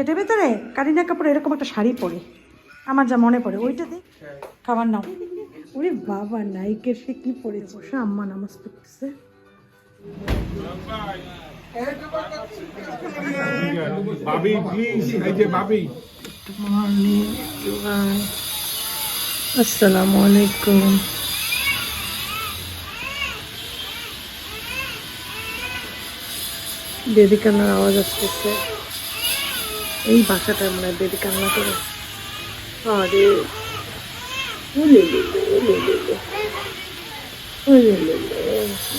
সেটার ভেতরে কারিনা কাপড় এরকম একটা শাড়ি পরে। আমার যা মনে পড়ে ওইটা দে। খাবার নাও। ওরে বাবা নাইকের সে কি পরেছে? বসে আম্মা নামাজ পড়তেছে। ভাবি প্লিজ এই যে ভাবি। আসসালামু আলাইকুম। বেবি কান্নার আওয়াজ আসতেছে। এই বাসাটা মনে বেবি কান্না করে। আরে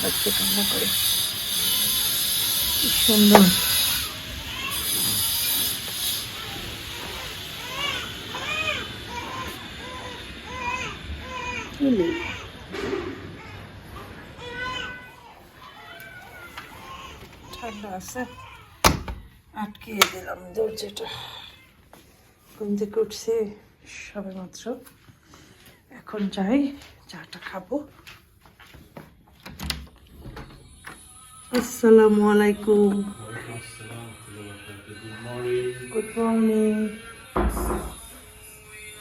বাচ্চা কান্না করে। সুন্দর। ঠান্ডা আছে? আটকিয়ে দিলাম দরজাটা। ঘুম থেকে উঠছি সবে মাত্র এখন যাই চাটা খাব। আসসালামু আলাইকুম। গুড মর্নিং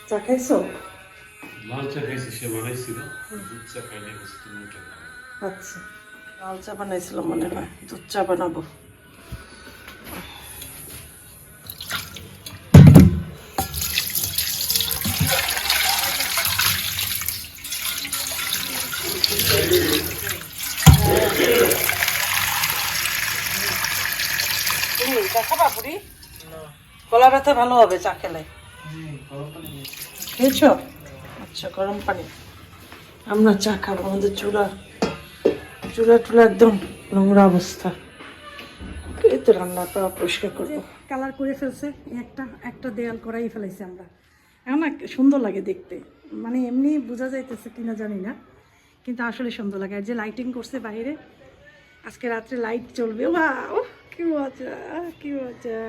চা খাইছো? লাল চা খাইছি সে বানাইছিল। দুধ চা খাও। আচ্ছা লাল চা বানাইছিল মনে হয়। দুধ চা বানাবো তুমি চা খাবা বুড়ি গলা ব্যথা ভালো হবে চা খেলে। খেয়েছো? আচ্ছা গরম পানি। আমরা চা খাব আমাদের চুলা চুলা টুলা একদম নোংরা অবস্থা। এই তো রান্নাটা পরিষ্কার করব। কালার করে ফেলছে একটা একটা দেয়াল করাই ফেলাইছে আমরা। এখন না সুন্দর লাগে দেখতে। মানে এমনি বোঝা যাইতেছে কিনা জানি না কিন্তু আসলে সুন্দর লাগে। আর যে লাইটিং করছে বাইরে আজকে রাত্রে লাইট চলবে ও কি মজা কি মজা।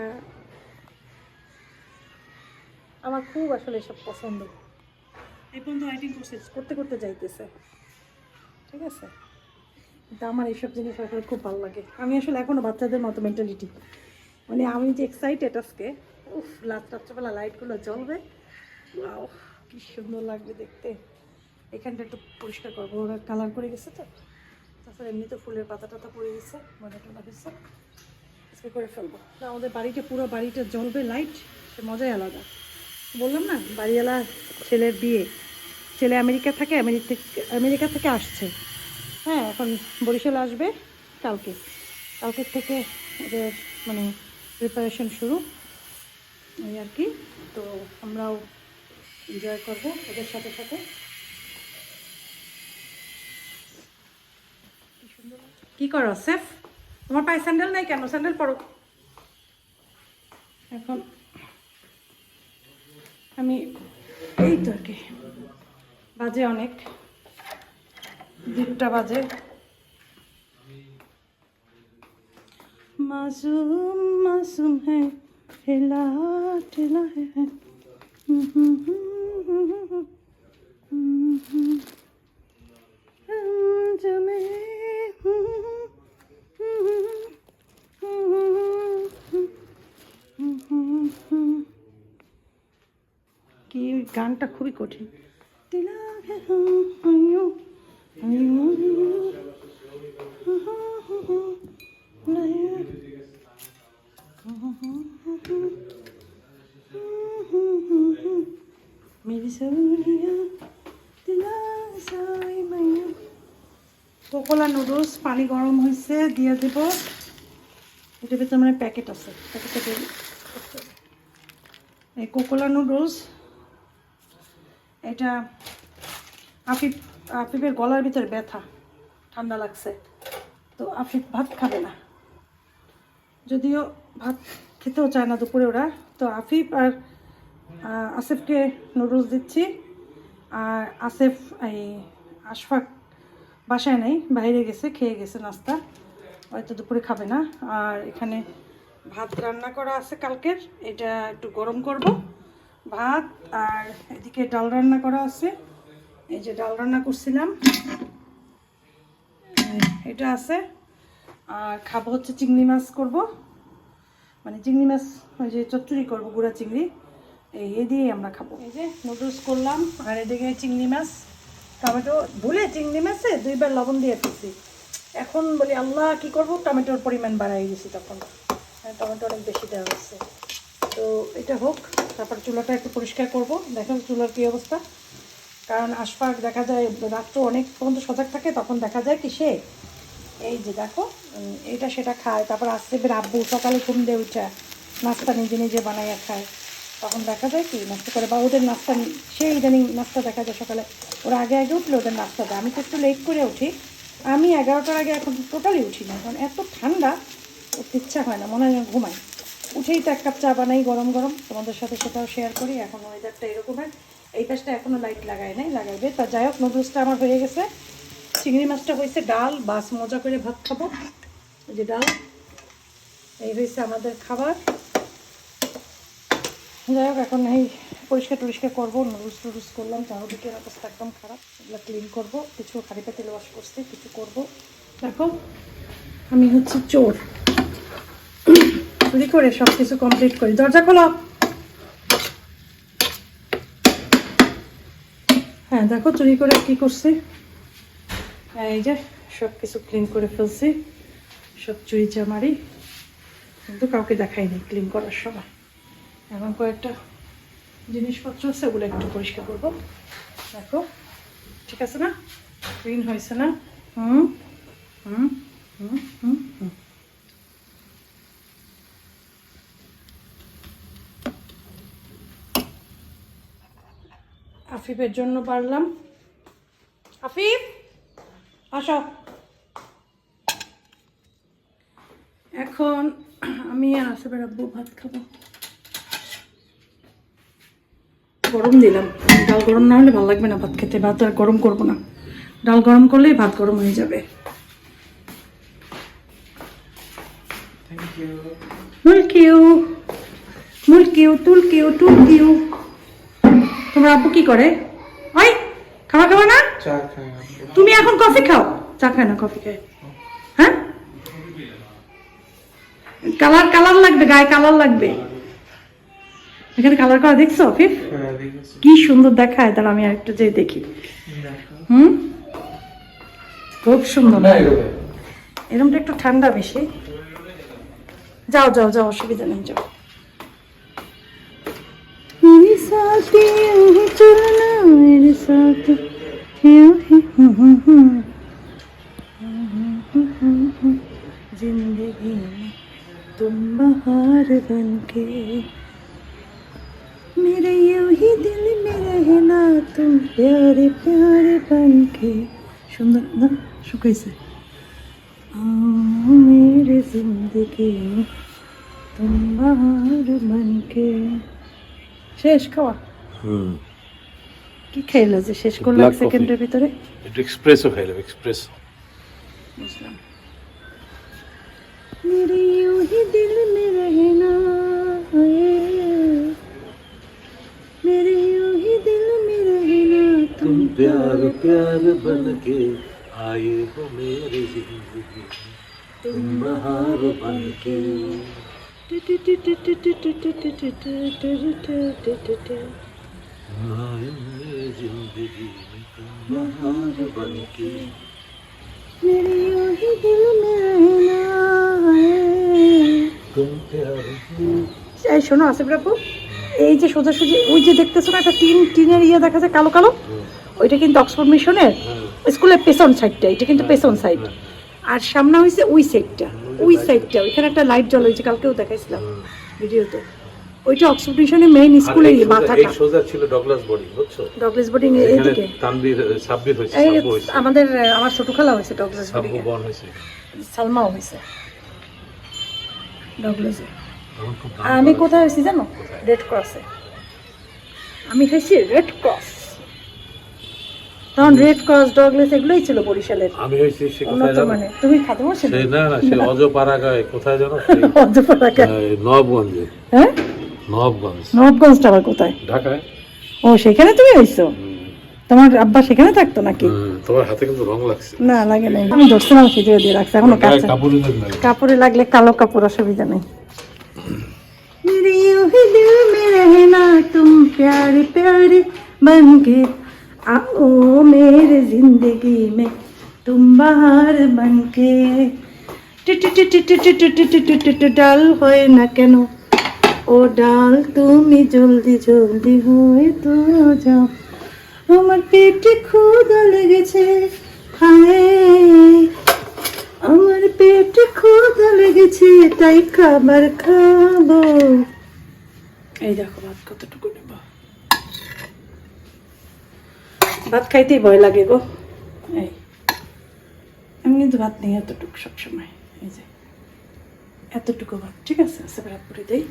আমার খুব আসলে এসব পছন্দ। এই পর্যন্ত লাইটিং করছে করতে করতে যাইতেছে। ঠিক আছে? কিন্তু আমার এইসব জিনিস আসলে খুব ভালো লাগে। আমি আসলে এখনও বাচ্চাদের মতো মেন্টালিটি মানে আমি যে এক্সাইটেড আজকে, উফ, রাত রাত্রেবেলা লাইটগুলো জ্বলবে। কি সুন্দর লাগবে দেখতে। এখানটা একটু পরিষ্কার করব। ওরা কালার করে গেছে তো। তাছাড়া এমনি তো ফুলের পাতা টাতা পড়ে গেছে, মনে টনা হয়েছে। আজকে করে ফেলব। না, আমাদের বাড়িটা পুরো বাড়িটা জ্বলবে লাইট সে মজাই আলাদা। বললাম না, বাড়িওয়ালা ছেলের বিয়ে। ছেলে আমেরিকা থাকে আমেরিকা আমেরিকা থেকে আসছে। হ্যাঁ এখন বরিশাল আসবে কালকে। কালকের থেকে ওদের মানে প্রিপারেশন শুরু। এই আর কি। তো আমরাও এনজয় করব ওদের সাথে সাথে। কি করো, সেফ? তোমার পায়ে স্যান্ডেল নাই কেন? স্যান্ডেল পরো। এখন আমি, এই তো আর কি। বাজে অনেক। দিকটা বাজে। মাসুম মাসুম হ্যাঁ ঠেলা ঠেলা হ্যাঁ হুম হুম হুম হুম হুম। গানটা খুবই কঠিন। পকলা নুডলস পানি গরম হয়েছে দিয়ে দেব। এটা ভিতরে প্যাকেট আছে। প্যাকেটটা এই কোকোলা নুডলস এটা আফিফ, আফিফের গলার ভিতরে ব্যথা, ঠান্ডা লাগছে। তো আফিফ ভাত খাবে না। যদিও ভাত খেতেও চায় না দুপুরে ওরা, তো আফিফ আর আসিফকে নুডলস দিচ্ছি। আর আসিফ এই আশফাক বাসায় নেই, বাইরে গেছে, খেয়ে গেছে নাস্তা। হয়তো দুপুরে খাবে না। আর এখানে ভাত রান্না করা আছে কালকের, এটা একটু গরম করব। ভাত আর এদিকে ডাল রান্না করা আছে। এই যে ডাল রান্না করছিলাম। এটা আছে। আর খাব হচ্ছে চিংড়ি মাছ করব। মানে চিংড়ি মাছ, ওই যে চচ্চড়ি করব, গুঁড়া চিংড়ি। এই এ দিয়েই আমরা খাব। এই যে নুডলস করলাম। আর এদিকে চিংড়ি মাছ, টমেটো, ভুলে চিংড়ি মাছে দুইবার লবণ দিয়ে দিচ্ছি এখন বলি, আল্লাহ, কি করব? টমেটোর পরিমাণ বাড়াই দিয়েছি তখন। টমেটো অনেক বেশি দেওয়া হচ্ছে তো এটা হোক। তারপর চুলাটা একটু পরিষ্কার করব। দেখো চুলার কী অবস্থা। কারণ আশপাশ দেখা যায় রাত্র অনেক পর্যন্ত সজাগ থাকে, তখন দেখা যায় কি সে এই যে দেখো এটা সেটা খায়। তারপর আসতে বের আব্বু সকালে ঘুম দিয়ে উঠে নাস্তা নিজে নিজে বানাইয়া খায়। তখন দেখা যায় কি, নাস্তা করে, বা ওদের নাস্তা সে ইদানিং নাস্তা দেখা যায় সকালে। ওরা আগে আগে উঠলে ওদের নাস্তা দেয়। আমি তো একটু লেট করে উঠি। আমি এগারোটার আগে এখন টোটালি উঠি না। কারণ এত ঠান্ডা উঠতে ইচ্ছা হয় না, মনে হয় ঘুমাই উঠেই তো এক কাপ চা বানাই গরম গরম। তোমাদের সাথে সেটাও শেয়ার করি। এখন ওয়েদারটা এরকমের এই পাশটা এখনও লাইট লাগাই নাই লাগাইবে তা যাই হোক নুডলসটা আমার হয়ে গেছে। চিংড়ি মাছটা হয়েছে ডাল, বাস মজা করে ভাত খাব। যে ডাল, এই হয়েছে আমাদের খাবার। যাই হোক, এখন এই পরিষ্কার টরিষ্কার করব। নুডলস টুডলস করলাম চারোদিকের অবস্থা একদম খারাপ। এগুলো ক্লিন করব। কিছু হাঁড়ি পাতিল ওয়াশ করছি, কিছু করব। দেখো, আমি হচ্ছে চোর। চুরি করে সব কিছু কমপ্লিট করি। দরজা খোলো। হ্যাঁ দেখো চুরি করে কি করছি। হ্যাঁ এই যে সব কিছু ক্লিন করে ফেলছি। সব চুরি চামারি। কিন্তু কাউকে দেখাইনি ক্লিন করার সময়। এখন কয়েকটা জিনিসপত্র আছে, ওগুলো একটু পরিষ্কার করব। দেখো, ঠিক আছে না? ক্লিন হয়েছে না? হুম? হুম? হুম? হুম? হুম? আফিফের জন্য পারলাম। আফিফ আসো। এখন আমি আর আসিফের আব্বু ভাত খাব। গরম দিলাম। ডাল গরম না হলে ভালো লাগবে না ভাত খেতে। ভাত আর গরম করব না। ডাল গরম করলেই ভাত গরম হয়ে যাবে। মুলকিউ। মুলকিউ তুলকিউ টুলকিউ। তোমার আব্বু কি করে? ওই খাওয়া খাওয়া না? তুমি এখন কফি খাও। চা খায় না কফি খায়। হ্যাঁ? কালার কালার লাগবে গায়ে কালার লাগবে। এখানে কালার করা দেখছ ফিফ? কি সুন্দর দেখায়। তাহলে আমি আরেকটু যে দেখি। হুম? খুব সুন্দর। এরকমটা একটু ঠান্ডা বেশি। যাও যাও যাও অসুবিধা নেই যাও। साथ यूं ही चलना मेरे साथ यूं ही जिंदगी में तुम बहार बन के मेरे यूं ही दिल में रहना तुम प्यारे प्यारे बन के सुंदर ना শুকাইছে आओ मेरे जिंदगी में तुम बहार बन के শেষ খাওয়া হুম কি খাইলো যে শেষ করলো Black এক সেকেন্ডের ভিতরে একটু এক্সপ্রেসও খাইলাম এক্সপ্রেস বুঝলাম मेरे यूं ही दिल में रहना है मेरे यूं ही दिल में रहना तुम प्यार प्यार बन के आए हो मेरी जिंदगी तुम बहार बन के आए हो मेरी जिंदगी में तुम बहार बन के मेरे यूं ही दिल में रहना है तुम प्यार এই শোনো আসিফ রাপু এই যে সোজাসুজি ওই যে দেখতেছো না একটা টিন টিনের ইয়ে দেখা যায় কালো কালো ওইটা কিন্তু অক্সফোর্ড মিশনের স্কুলের পেছন সাইডটা এটা কিন্তু পেছন সাইড আর সামনে হয়েছে ওই সাইডটা ওই সাইডটা ওইখানে একটা লাইট জ্বল হয়েছে কালকেও দেখাইছিলাম ভিডিওতে। ওইটা অক্সফোর্ড মিশনের মেইন স্কুলের এই মাথাটা। সোজা ছিল ডগলাস বডি বুঝছ? ডগলেস এখানে এইদিকে তানবীর সাব্বির সাব্বু হয়েছে। আমাদের আমার ছোট খালা হয়েছে ডগলেস সাব্বু বোর্ডিং বন হয়েছে। সালমাও হয়েছে। ডগলেসে আমি কোথায় হয়েছি জানো? রেড ক্রসে আমি হয়েছি red cross red cross Douglas এগুলোই ছিল বরিশালের আমি হইছি সে কোথায় জানো? মানে তুমি খাদমো না না সে কোথায় জানো? হ্যাঁ, নবগঞ্জে। হ্যাঁ? নবগঞ্জ। কোথায়? ঢাকায়। ও সেখানে তুমি হইছো তোমার আব্বা সেখানে থাকতো নাকি? তোমার হাতে কিন্তু রং লাগছে। না লাগে নাই। আমি দিয়ে এখনও কাছে কাপড়ে লাগলে কালো কাপড় অসুবিধা নেই। मेरे दिल में रहना तुम प्यारे प्यारे बन आओ मेरे जिंदगी में तुम बाहर बन के ডাল হয় না কেন ও ডাল তুমি জলদি জলদি হয়ে তো যাও আমার পেটে ক্ষুধা লেগেছে হায় আমার পেটে ক্ষুধা লেগেছে তাই খাবার খাবো এই দেখো ভাত কতটুকু ভাত খাইতেই ভয় লাগে গো। এই, আমি কিন্তু ভাত নেই এতটুকু সবসময়। এই যে, এতটুকু ভাত, ঠিক আছে? আচ্ছা ভাত করে দেই।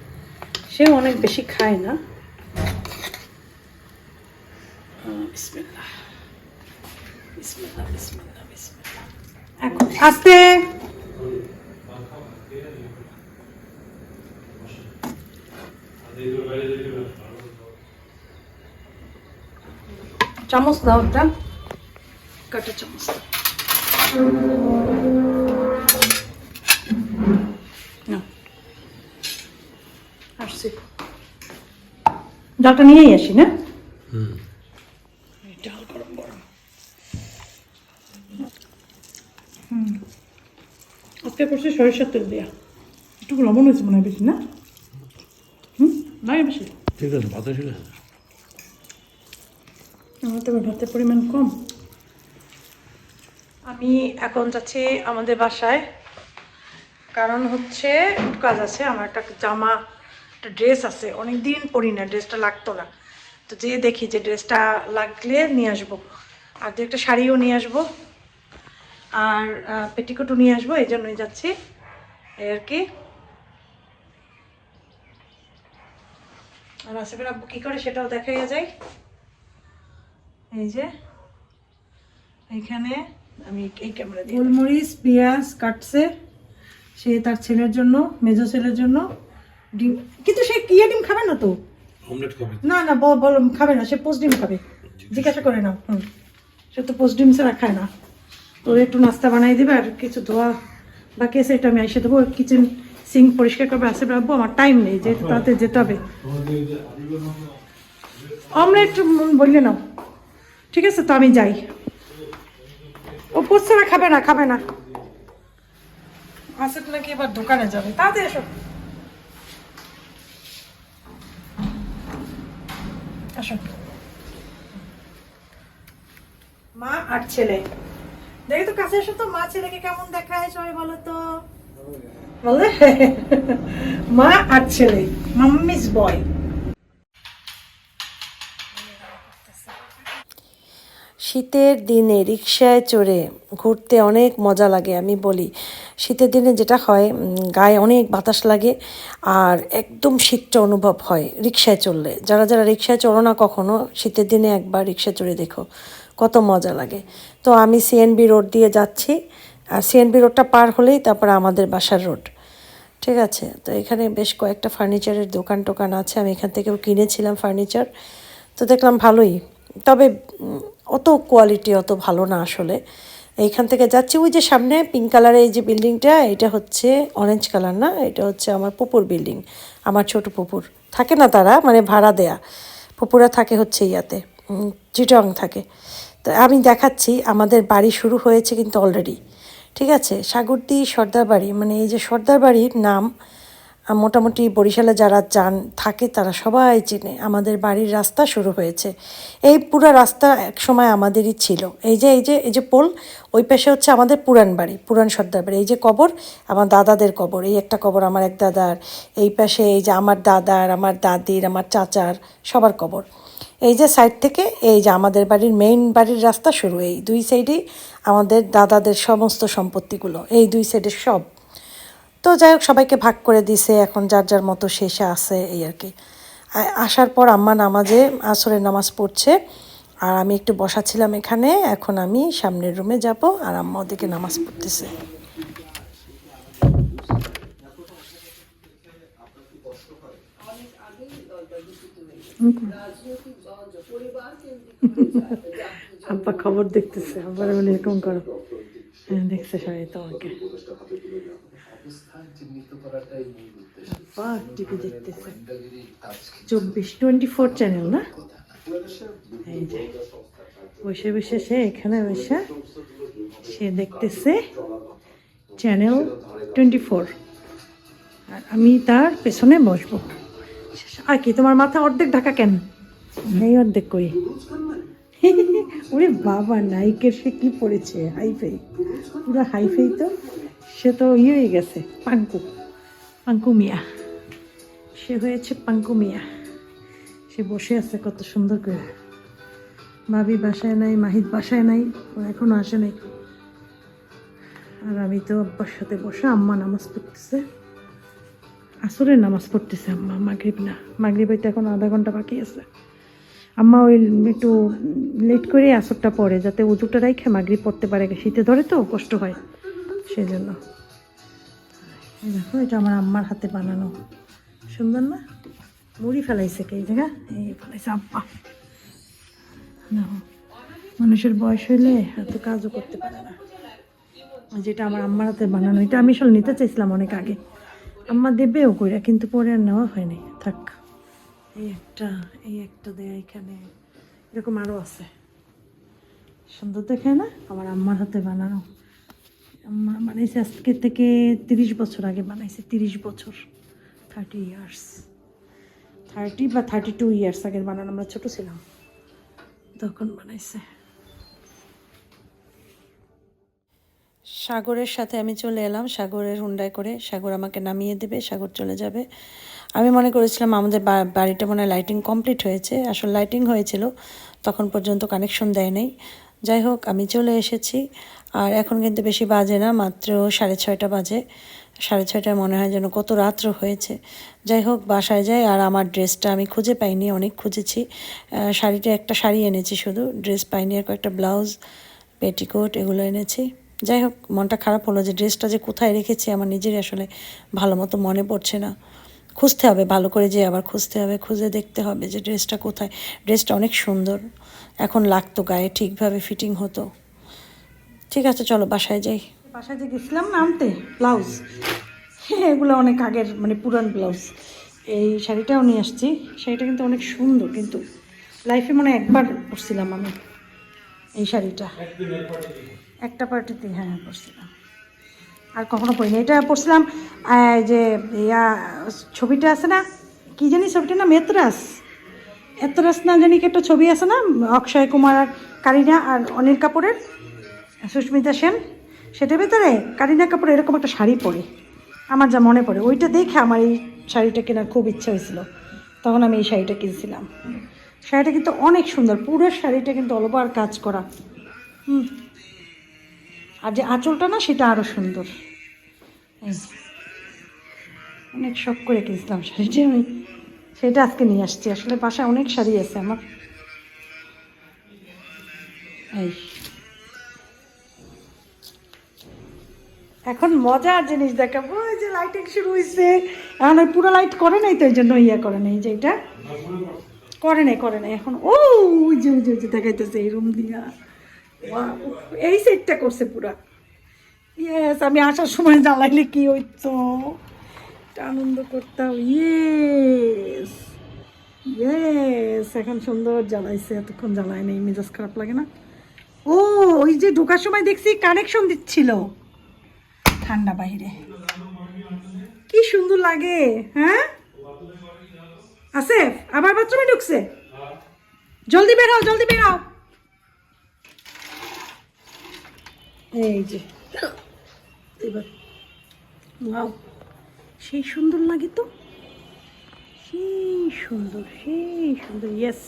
সে অনেক বেশি খায় না। এখন, আস্তে! চামচ দাও একটা। কাটা চামচ। আসছি। ডালটা নিয়েই আসি না? ডাল গরম গরম। হুম। আজকে করছি সরিষার তেল দেওয়া একটু লবণ হয়েছে মনে হয় বেশি না? হুম? নাই বেশি। ঠিক আছে ভাতে ঠিক আছে আমার তো ভাতের পরিমাণ কম। আমি এখন যাচ্ছি আমাদের বাসায়। কারণ হচ্ছে কাজ আছে, আমার একটা জামা, একটা ড্রেস আছে। অনেক দিন পরি না, ড্রেসটা লাগতো না। তো যে দেখি যে ড্রেসটা লাগলে নিয়ে আসব। আর দু একটা শাড়িও নিয়ে আসব। আর পেটিকোটও নিয়ে আসব, এই জন্যই যাচ্ছি। আর কি। আর আসিফের আব্বু কী করে সেটাও দেখাইয়া যায়। এই যে এইখানে আমি এই ক্যামেরা দিয়ে গোলমরিচ পেঁয়াজ কাটছে সে তার ছেলের জন্য মেজো ছেলের জন্য। ডিম কিন্তু সে ইয়ে ডিম খাবে না তো? অমলেট খাবে। না না বল বল খাবে না সে পোস্ট ডিম খাবে। জিজ্ঞাসা করে। নাও হুম। সে তো পোস্ট ডিম ছাড়া খায় না। তো একটু নাস্তা বানাই দেবে আর কিছু ধোয়া বাকি আছে এটা আমি এসে দেবো। কিচেন সিঙ্ক পরিষ্কার করবে আসে রাখব আমার টাইম নেই যেহেতু তাতে যেতে হবে। অমলেট বললে নাও। ঠিক আছে, তো আমি যাই। ও পোস্ট ছাড়া খাবে না খাবে না। আসিফ নাকি এবার দোকানে যাবে। তাড়াতাড়ি এসো আসো। মা আর ছেলে। দেখি তো কাছে এসো তো, মা ছেলেকে কেমন দেখায় সবাই বলো তো। বলে। মা আর ছেলে, মাম্মিস বয়। শীতের দিনে রিক্সায় চড়ে ঘুরতে অনেক মজা লাগে, আমি বলি। শীতের দিনে যেটা হয় গায়ে অনেক বাতাস লাগে আর একদম শীতটা অনুভব হয় রিক্সায় চললে যারা যারা রিক্সায় চড়ো না কখনো, শীতের দিনে একবার রিক্সা চড়ে দেখো, কত মজা লাগে। তো আমি সিএনবি রোড দিয়ে যাচ্ছি, আর সিএনবি রোডটা পার হলেই তারপরে আমাদের বাসার রোড। ঠিক আছে? তো এখানে বেশ কয়েকটা ফার্নিচারের দোকান টোকান আছে, আমি এখান থেকেও কিনেছিলাম ফার্নিচার। তো দেখলাম ভালোই। তবে অত কোয়ালিটি অত ভালো না আসলে। এইখান থেকে যাচ্ছি, ওই যে সামনে পিঙ্ক কালারের এই যে বিল্ডিংটা এটা হচ্ছে অরেঞ্জ কালার না, এটা হচ্ছে আমার পুপুর বিল্ডিং আমার ছোট পুপুর। থাকে না তারা মানে ভাড়া দেয়া। পুপুরা থাকে হচ্ছে ইয়াতে চিটং থাকে। তো আমি দেখাচ্ছি, আমাদের বাড়ি শুরু হয়েছে কিন্তু অলরেডি ঠিক আছে? সাগরদি সর্দার বাড়ি মানে এই যে সর্দার বাড়ির নাম মোটামুটি বরিশালে যারা যান, থাকে তারা সবাই চিনে। আমাদের বাড়ির রাস্তা শুরু হয়েছে। এই পুরো রাস্তা এক সময় আমাদেরই ছিল। এই যে এই যে এই যে পোল, ওই পাশে হচ্ছে আমাদের পুরান বাড়ি, পুরান সর্দার বাড়ি। এই যে কবর, আমার দাদাদের কবর। এই একটা কবর আমার এক দাদার। এই পাশে এই যে আমার দাদার, আমার দাদির, আমার চাচার, সবার কবর। এই যে সাইড থেকে এই যে আমাদের বাড়ির মেইন বাড়ির রাস্তা শুরু। এই দুই সাইডেই আমাদের দাদাদের সমস্ত সম্পত্তিগুলো। এই দুই সাইডে সব। তো যাই হোক, সবাইকে ভাগ করে দিছে, এখন যার যার মতো শেষে আছে এই আর কি। আসার পর আম্মা নামাজে, আসরের নামাজ পড়ছে, আর আমি একটু বসা ছিলাম এখানে, এখন আমি সামনের রুমে যাব, আর আম্মা ওদিকে নামাজ পড়তেছে। আব্বা খবর দেখতেছে, আব্বার এরকম করো। হ্যাঁ দেখছে সবাই তোমাকে। দেখতেছে চব্বিশ, টোয়েন্টি ফোর চ্যানেল না? এই যে, বসে বসে সে এখানে বসে সে দেখতেছে চ্যানেল টোয়েন্টি ফোর আর আমি তার পেছনে বসবো। আর কি, তোমার মাথা অর্ধেক ঢাকা কেন? নেই অর্ধেক কই? ওরে বাবা নাইকের সে কি পড়েছে? হাইফাই। পুরো হাইফাই তো? সে তো ইয়ে হয়ে গেছে, পাঙ্কু। পাঙ্কু মিয়া। সে হয়েছে পাঙ্কু মিয়া। সে বসে আছে কত সুন্দর করে। ভাবি বাসায় নাই মাহিদ বাসায় নাই, ও এখনও আসে নাই। আর আমি তো আব্বার সাথে বসে আম্মা নামাজ পড়তেছে। আসরের নামাজ পড়তেছে আম্মা, মাগরিব না। মাগরিব হইতে এখন আধা ঘণ্টা বাকি আছে। আম্মা ওই একটু লেট করে আসরটা পড়ে, যাতে উজুটা রাইখে মাগরিব পড়তে পারে, শীতে ধরে তো কষ্ট হয়। সেই জন্য। এই দেখো, এটা আমার আম্মার হাতে বানানো। সুন্দর না? মুড়ি ফেলাইছে কে জায়গা? এই ফেলাইছে আব্বা। না, মানুষের বয়স হইলে এত কাজও করতে পারে না। যেটা আমার আম্মার হাতে বানানো, এটা আমি আসলে নিতে চাইছিলাম অনেক আগে। আম্মা দেবেও কইরা, কিন্তু পরে আর নেওয়া হয়নি। থাক, এই একটা এই একটা দেয় এখানে। এরকম আরও আছে। সুন্দর দেখে না? আমার আম্মার হাতে বানানো। আম্মা বানাইছে আজকে থেকে তিরিশ বছর আগে বানাইছে, তিরিশ বছর। থার্টি ইয়ার্স থার্টি বা থার্টি টু ইয়ার্স আগের বানানো আমরা ছোটো ছিলাম। তখন বানাইছে। সাগরের সাথে আমি চলে এলাম, সাগরের হুন্ডায় করে। সাগর আমাকে নামিয়ে দেবে, সাগর চলে যাবে। আমি মনে করেছিলাম আমাদের বাড়িটা মনে লাইটিং কমপ্লিট হয়েছে। আসলে লাইটিং হয়েছিল, তখন পর্যন্ত কানেকশন দেয় নাই। যাই হোক, আমি চলে এসেছি। আর এখন কিন্তু বেশি বাজে না, মাত্র সাড়ে ছয়টা বাজে। সাড়ে ছয়টায় মনে হয় যেন কত রাত্র হয়েছে। যাই হোক, বাসায় যাই আর আমার ড্রেসটা আমি খুঁজে পাইনি, অনেক খুঁজেছি। শাড়িটা একটা শাড়ি এনেছি শুধু, ড্রেস পাইনি আর কয়েকটা ব্লাউজ, পেটিকোট এগুলো এনেছি। যাই হোক, মনটা খারাপ হলো যে ড্রেসটা যে কোথায় রেখেছি আমার নিজেরই আসলে ভালো মতো মনে পড়ছে না। খুঁজতে হবে, ভালো করে যে আবার খুঁজতে হবে, খুঁজে দেখতে হবে যে ড্রেসটা কোথায়। ড্রেসটা অনেক সুন্দর, এখন লাগতো গায়ে, ঠিকভাবে ফিটিং হতো। ঠিক আছে, চলো বাসায় যাই। বাসায় যে গেছিলাম না আনতে, ব্লাউজ। হ্যাঁ এগুলো অনেক আগের মানে পুরান ব্লাউজ। এই শাড়িটাও নিয়ে আসছি। শাড়িটা কিন্তু অনেক সুন্দর, কিন্তু লাইফে মনে একবার পরছিলাম আমি এই শাড়িটা। একটা পার্টিতে হ্যাঁ পরছিলাম। আর কখনো পরিনি। এটা পরছিলাম যে, ইয়া, ছবিটা আছে না? কি জানি ছবিটা না মেতরাস এতরাস না জানি একটা ছবি আছে না? অক্ষয় কুমার আর কারিনা আর অনিল কাপুরের? সুস্মিতা সেন? সেটার ভেতরে কারিনা কাপুর এরকম একটা শাড়ি পরে। আমার যা মনে পড়ে, ওইটা দেখে আমার এই শাড়িটা কেনার খুব ইচ্ছা হয়েছিল। তখন আমি এই শাড়িটা কিনছিলাম। শাড়িটা কিন্তু অনেক সুন্দর, পুরো শাড়িটা কিন্তু অল ওভার কাজ করা। হুম। আর যে আঁচলটা না, সেটা আরও সুন্দর। অনেক শখ করে কিনছিলাম শাড়িটা আমি। সেটা আজকে নিয়ে আসছি। আসলে বাসায় অনেক শাড়ি আছে আমার। এই। এখন মজার জিনিস দেখাবো। ওই যে লাইটিং শুরু হয়েছে এখন ওই পুরো লাইট করে নাই তো, এই জন্য ইয়ে করে নাই যে এটা। করে নাই করে নাই। এখন ও, ওই যে ওই যে ওই যে দেখাইতেছে এই রুম দিয়া। এই সেটটা করছে পুরা। ইয়েস আমি আসার সময় জ্বালাইলে কি হইতো? আনন্দ করতাম। ইয়েস ইয়েস এখন সুন্দর জ্বালাইছে। এতক্ষণ জ্বালায় নেই, মেজাজ খারাপ লাগে না। ও, ওই যে ঢোকার সময় দেখছি কানেকশন দিচ্ছিল। ঠান্ডা বাইরে কি সুন্দর লাগে হ্যাঁ? আছে আবার বাথরুমে ঢুকছে? জলদি বের হও, জলদি বের হও। এই যে, এবার সেই সুন্দর লাগে তো। সেই সুন্দর সেই সুন্দর ইয়েস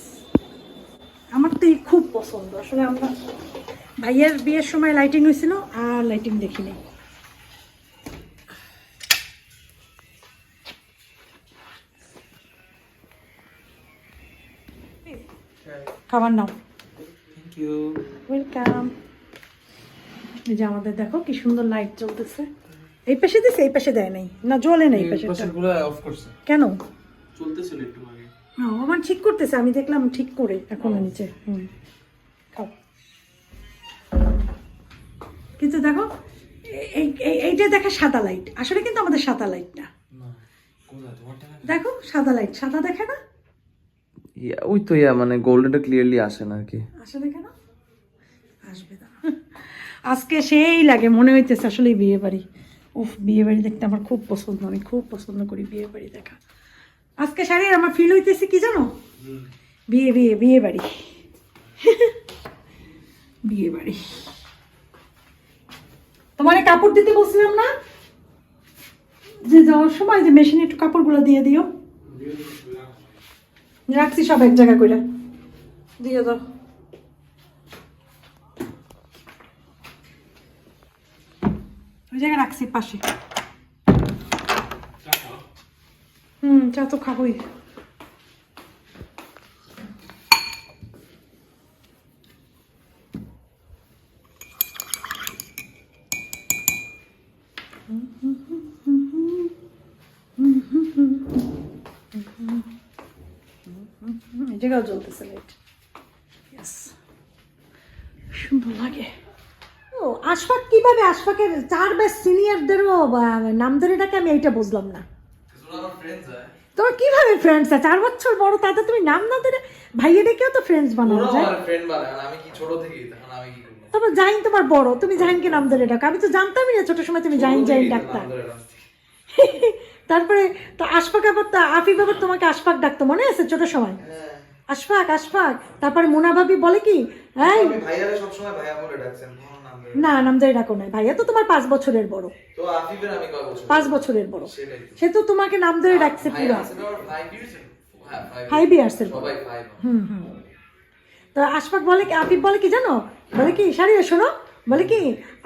আমার তো খুব পছন্দ। আসলে আমরা ভাইয়ের বিয়ের সময় লাইটিং হয়েছিল, আর লাইটিং দেখিনি। খাবার নাও। থ্যাংক ইউ ওয়েলকাম এই যে আমাদের দেখো কি সুন্দর লাইট জ্বলতেছে এই পাশে দিছে এই পাশে দেয় নাই। না জ্বলে নেই এই অফ করছে। কেন? চলতেছিল একটু আগে। আমার ঠিক করতেছে আমি দেখলাম ঠিক করে এখন নিচে। হুম। খাও। কিন্তু দেখো এই এই- এইটা দেখা সাদা লাইট আসলে কিন্তু আমাদের সাদা লাইট না। দেখো সাদা লাইট সাদা দেখে না? ইয়া, ওই তো ইয়া মানে গোল্ডেনটা ক্লিয়ারলি আসে না আর কি আসে না আসবে না। আজকে সেই লাগে মনে হইতেছে আসলে বিয়ে বাড়ি। উফ বিয়ে বাড়ি দেখতে আমার খুব পছন্দ আমি খুব পছন্দ করি বিয়ে বাড়ি দেখা। আজকে শাড়ির আমার ফিল হইতেছে কি জানো? বিয়ে বিয়ে বিয়ে বাড়ি। বিয়ে বাড়ি। তোমার কাপড় দিতে বলছিলাম না? যে যাওয়ার সময় যে মেশিনে একটু কাপড়গুলো দিয়ে দিও। রাখছি সব এক জায়গা করে দিয়ে দাও। ওই জায়গায় রাখছি পাশে। হম চা তো খাবোই। জায়গাও জ্বলতেছে লাইট. সুন্দর লাগে। ও আশফাক কীভাবে আশফাকের চার ব্যাচ সিনিয়রদেরও নাম ধরে ডাকে আমি এইটা বুঝলাম না। তোমার কীভাবে ফ্রেন্ডস চার বছর বড় তাতে তুমি নাম না ধরে ভাইয়া ডেকেও তো ফ্রেন্ডস বানানো যায়। ফ্রেন্ড বানায় আমি কি ছোট থেকেই তখন আমি কি করব? তারপর জাহিন তোমার বড় তুমি জাহিনকে নাম ধরে ডাকো। আমি তো জানতামই না ছোট সময় তুমি জাহিন জাহিন ডাকতা। তারপরে তো আশফাক আবার তো আফিফ আবার তোমাকে আশফাক ডাকতো মনে আছে ছোট সময়? আশফাক আশফাক। তারপরে মোনা ভাবি বলে কি? এই ভাইয়ারে সব সময় ভাইয়া বলে ডাকছেন না নাম ধরে ডাকো না ভাইয়া তো তোমার পাঁচ বছরের বড়। তো আফিফের আমি কয় বছর পাঁচ বছরের বড়। সে তো তোমাকে নাম ধরে ডাকছে পুরো। ফাইভ ইয়ার্স হ্যাঁ সবাই ফাইভ হুম হুম। তো আশফাক বলে কি আফিফ বলে কি জানো? বলে কি সারি শোনো। বলে কি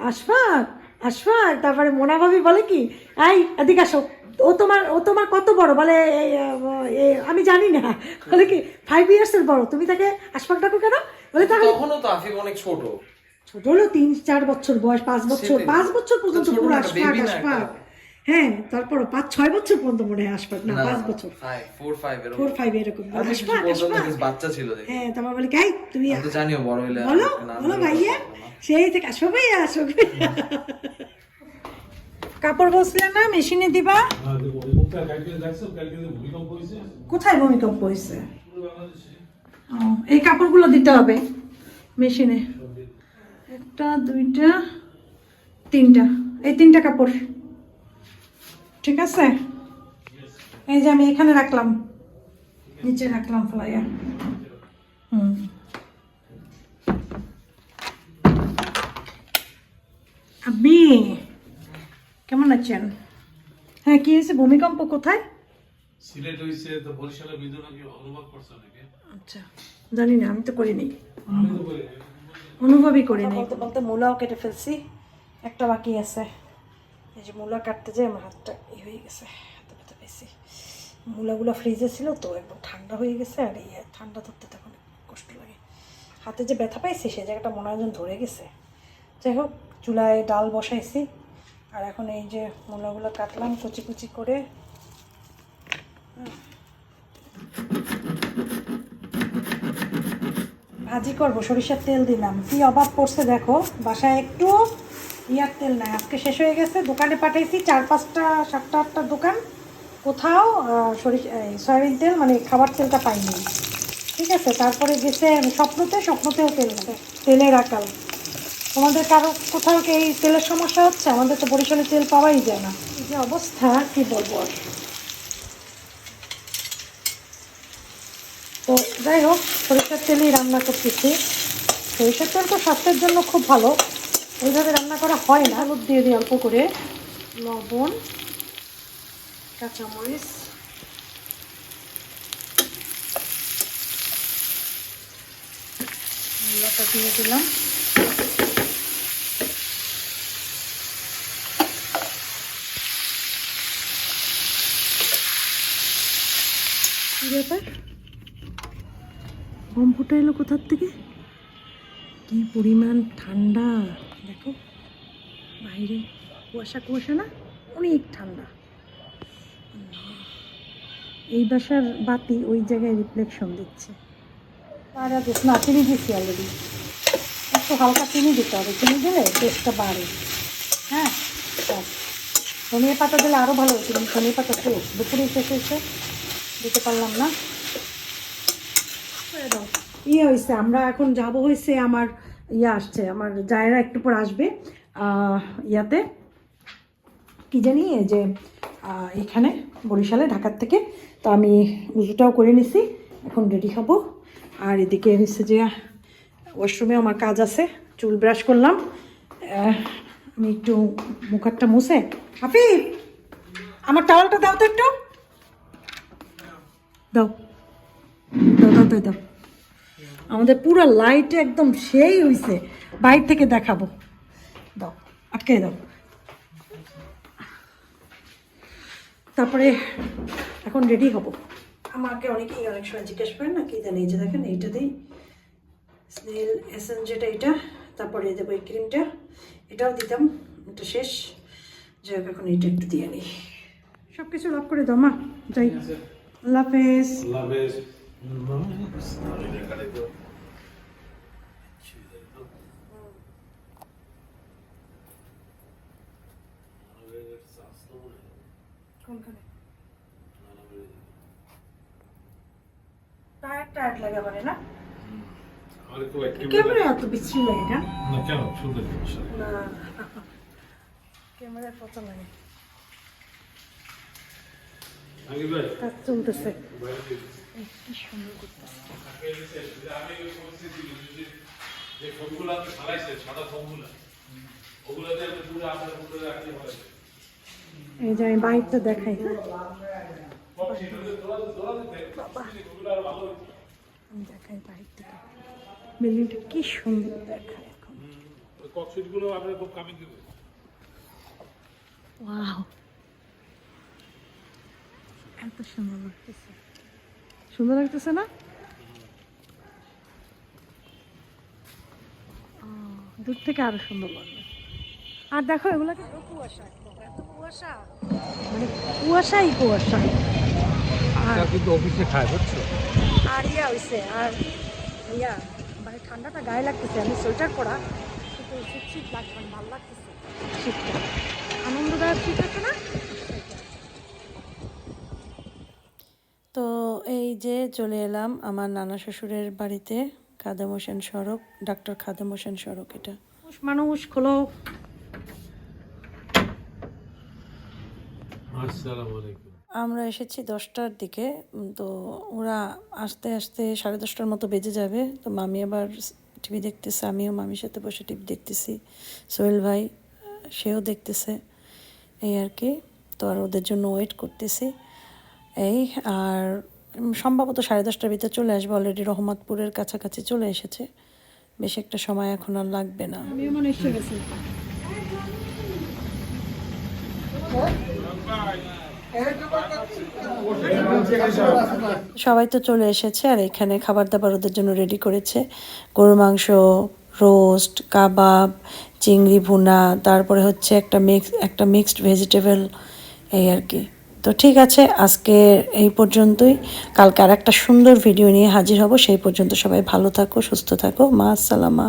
আশফাক আশফাক। তারপরে মোনা ভাবি বলে কি এই এদিকে আসো। ও তোমার ও তোমার কত বড়? বলে আমি জানি না। বলে কি ফাইভ ইয়ার্সের বড়। তুমি তাকে আশফাক ডাকো কেন? বলে তাহলে তখনও তো আফিফ অনেক ছোট। ছোট হলো তিন চার বছর বয়স পাঁচ বছর পাঁচ বছর পর্যন্ত পুরো আশফাক আশফাক হ্যাঁ তারপর পাঁচ ছয় বছর পর্যন্ত মনে হয় আশফাক না পাঁচ বছর। ফোর ফাইভ এরকম। বাচ্চা ছিল হ্যাঁ তারপর বলে গাই তুমি জানিও বড় হইলে বলো বলো ভাইয়া সেই থেকে আসো ভাইয়া আসো ভাইয়া। কাপড় বসলে না, মেশিনে দিবা? কোথায় ভূমিকম্প হয়েছে? এই কাপড়গুলো দিতে হবে মেশিনে। একটা, দুইটা, তিনটা। এই তিনটা কাপড়। ঠিক আছে? এই যে আমি এখানে রাখলাম। নিচে রাখলাম ফ্লাইয়ার। হুম। আব্বি! কেমন আছেন? হ্যাঁ কি হয়েছে? ভূমিকম্প কোথায়? সিলেট হইছে তো বরিশালের ভিতরে নাকি অনুভব করছে নাকি আচ্ছা জানি না আমি তো করিনি। অনুভবই করিনি। বলতে বলতে মূলাও কেটে ফেলছি। একটা বাকি আছে। এই যে মূলা কাটতে যে আমার হাতটা ই হয়ে গেছে হাতে ব্যথা পেয়েছি মূলাগুলো ফ্রিজে ছিল তো একদম ঠান্ডা হয়ে গেছে আর এই ঠান্ডা ধরতে তখন কষ্ট লাগে। হাতে যে ব্যথা পাইছি সেই জায়গাটা মনে হয় ধরে গেছে। যাই হোক চুলায় ডাল বসাইছি। আর এখন এই যে মূলাগুলো কাটলাম কুচি কুচি করে। ভাজি করব, সরিষার তেল দিলাম। কি অভাব পড়ছে দেখো, বাসায় একটু ইয়ার তেল নাই। আজকে শেষ হয়ে গেছে, দোকানে পাঠাইছি চার পাঁচটা, সাতটা, আটটা দোকান। কোথাও সরিষা সয়াবিন তেল মানে খাবার তেলটা পাইনি। ঠিক আছে, তারপরে গেছে স্বপ্নতে, স্বপ্নতেও তেল তেলের আকাল। তোমাদের কারও কোথাও কি এই তেলের সমস্যা হচ্ছে? আমাদের তো বরিশালে তেল পাওয়াই যায় না। এই যে অবস্থা, কি বলব? তো যাই হোক, সরিষার তেলেই রান্না করতেছি। সরিষার তেল তো স্বাস্থ্যের জন্য খুব ভালো। ওইভাবে রান্না করা হয় না। হলুদ দিয়ে দিই অল্প করে। লবণ, কাঁচামরিচ। মূলাটা দিয়ে দিলাম। ব্যাপার? গম ফুটা এলো কোথার থেকে? কি পরিমাণ ঠান্ডা, দেখো। বাইরে কুয়াশা কুয়াশা না, অনেক ঠান্ডা। এই বাসার বাতি ওই জায়গায় রিফ্লেকশন দিচ্ছে। আর দিস না চিনি দিচ্ছি অলরেডি একটু হালকা চিনি দিতে হবে। চিনি দিলে টেস্টটা বাড়ে। হ্যাঁ? ধনিয়া পাতা দিলে আরও ভালো। হতো ধনিয়া পাতা শেষ দুপুরে শেষ হয়েছে দিতে পারলাম না। ইয়ে হয়েছে আমরা এখন যাব হয়েছে আমার ইয়ে আসছে আমার জায়রা একটু পর আসবে ইয়াতে। কি জানি যে এখানে বরিশালে ঢাকার থেকে। তো আমি উজুটাও করে নিছি এখন রেডি হব। আর এদিকে হচ্ছে যে ওয়াশরুমে আমার কাজ আছে চুল ব্রাশ করলাম। আমি একটু মুখারটা মুছে। হাফিজ আমার টাওয়ালটা দাও তো একটু। দাও। দাও দাও দাও দাও। আমাদের পুরো লাইট একদম সেই হইছে। বাইরে থেকে দেখাবো। দাও আটকে দাও। তারপরে এখন রেডি হব। আমাকে অনেকেই অনেক সময় জিজ্ঞেস করেন না কি জানি এই যে দেখেন এইটা দিই। স্নেল এসেন যেটা এটা তারপরে দেবো এই ক্রিমটা এটাও দিতাম এটা শেষ। যাই হোক এখন এইটা একটু দিয়ে নিই। সব কিছু লক করে দাও মা। যাই। আল্লাহ হাফেজ আল্লাহ হাফেজ কোনখানে টায়ার টায়ার লাগে মানে না? ক্যামেরা এত বিশ্রী লাগে না? কেন? সুন্দর ক্যামেরার পছন্দ লাগে কাজ চলতেছে। কি সুন্দর করতেছে যে- যে ফোনগুলো আপনি চালাইছেন সাদা ফোনগুলো ওগুলো আপনি পুরো আপনার ফোনটা রাখতে পারেন এই যে আমি বাইকটা দেখাই। দেখাই বাইক থেকে বিল্ডিংটা কি সুন্দর দেখায় এখন। ওই ককশিটগুলো আপনার খুব কামিং দিবে ওয়াও এত সুন্দর লাগতেছে। সুন্দর লাগতেছে না? দূর থেকে আরও সুন্দর লাগবে। আর দেখো এগুলো কুয়াশা এত কুয়াশা। মানে কুয়াশাই কুয়াশা। আর কিন্তু অফিসে খায় বুঝছ? আর ইয়া হইছে আর ইয়া মানে ঠান্ডাটা গায়ে লাগতেছে আমি সোয়েটার পরা। কিন্তু শীত শীত লাগছে মানে ভালো লাগতেছে। শীতটা আনন্দদায়ক শীত আছে না? তো এই যে চলে এলাম আমার নানা শ্বশুরের বাড়িতে খাদেম হোসেন সড়ক ডাক্তার খাদেম হোসেন সড়ক এটা। মানুষ মানুষ খোলো। আমরা এসেছি দশটার দিকে তো ওরা আসতে আসতে সাড়ে দশটার মতো বেজে যাবে তো মামি আবার টিভি দেখতেছে আমিও মামির সাথে বসে টিভি দেখতেছি সোহেল ভাই সেও দেখতেছে এই আর কি তো আর ওদের জন্য ওয়েট করতেছি। এই আর সম্ভবত সাড়ে দশটার ভিতরে চলে আসবে অলরেডি রহমতপুরের কাছাকাছি চলে এসেছে। বেশ একটা সময় এখন আর লাগবে না। সবাই তো চলে এসেছে আর এখানে খাবার দাবার ওদের জন্য রেডি করেছে। গরু মাংস রোস্ট কাবাব চিংড়ি ভুনা তারপরে হচ্ছে একটা মিক্স একটা মিক্সড ভেজিটেবল এই আর কি। তো ঠিক আছে, আজকে এই পর্যন্তই। কালকে আর একটা সুন্দর ভিডিও নিয়ে হাজির হব, সেই পর্যন্ত সবাই ভালো থাকো, সুস্থ থাকো। মা, আসসালামা।